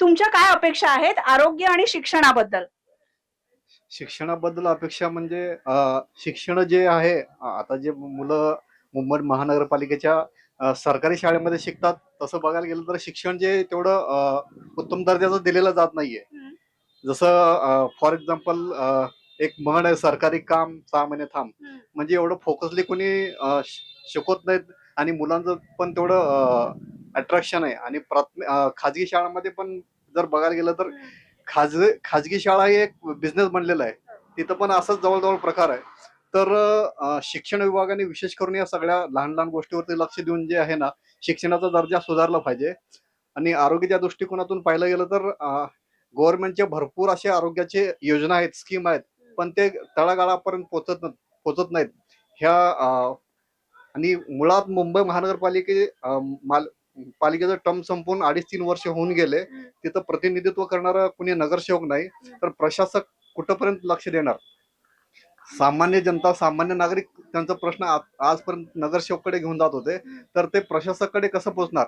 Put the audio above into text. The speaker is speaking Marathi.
तुमच्या काय अपेक्षा आहेत आरोग्य आणि शिक्षणाबद्दल शिक्षणाबद्दल अपेक्षा म्हणजे अ, शिक्षण जे आहे अ, आता जे मुलं मुंबई महानगरपालिकेच्या अ, सरकारी शाळेमध्ये शिकतात तसं बघायला गेलं तर शिक्षण जे तेवढं अ, उत्तम दर्जाचं दिलेलं जात नाहीये हम्म. जसं फॉर एक्झाम्पल एक म्हण आहे सरकारी काम सहा महिने थांब हम्म. म्हणजे एवढं फोकसली कोणी अ, श- शिकवत नाहीत आणि मुलांचं पण तेवढं अट्रॅक्शन आहे. आणि खाजगी शाळांमध्ये पण जर बघायला गेलं तर खाज खाजगी शाळा ही एक बिझनेस बनलेला आहे. तिथं पण असंच जवळजवळ प्रकार आहे. तर शिक्षण विभागाने विशेष करून या सगळ्या लहान लहान गोष्टीवरती लक्ष देऊन जे आहे ना शिक्षणाचा दर्जा सुधारला पाहिजे. आणि आरोग्याच्या दृष्टिकोनातून पाहिलं गेलं तर गव्हर्नमेंटच्या भरपूर असे आरोग्याचे योजना आहेत स्कीम आहेत. पण ते तळागाळापर्यंत पोचत पोचत नाहीत. ह्या आणि मुळात मुंबई महानगरपालिके माल पालिकेचं टर्म संपून अडीच तीन वर्ष होऊन गेले. तिथं प्रतिनिधित्व करणारा कुणी नगरसेवक नाही तर प्रशासक कुठंपर्यंत लक्ष देणार? सामान्य जनता सामान्य नागरिक त्यांचा प्रश्न आजपर्यंत नगरसेवककडे घेऊन जात होते. तर ते प्रशासकाकडे कसं पोहोचणार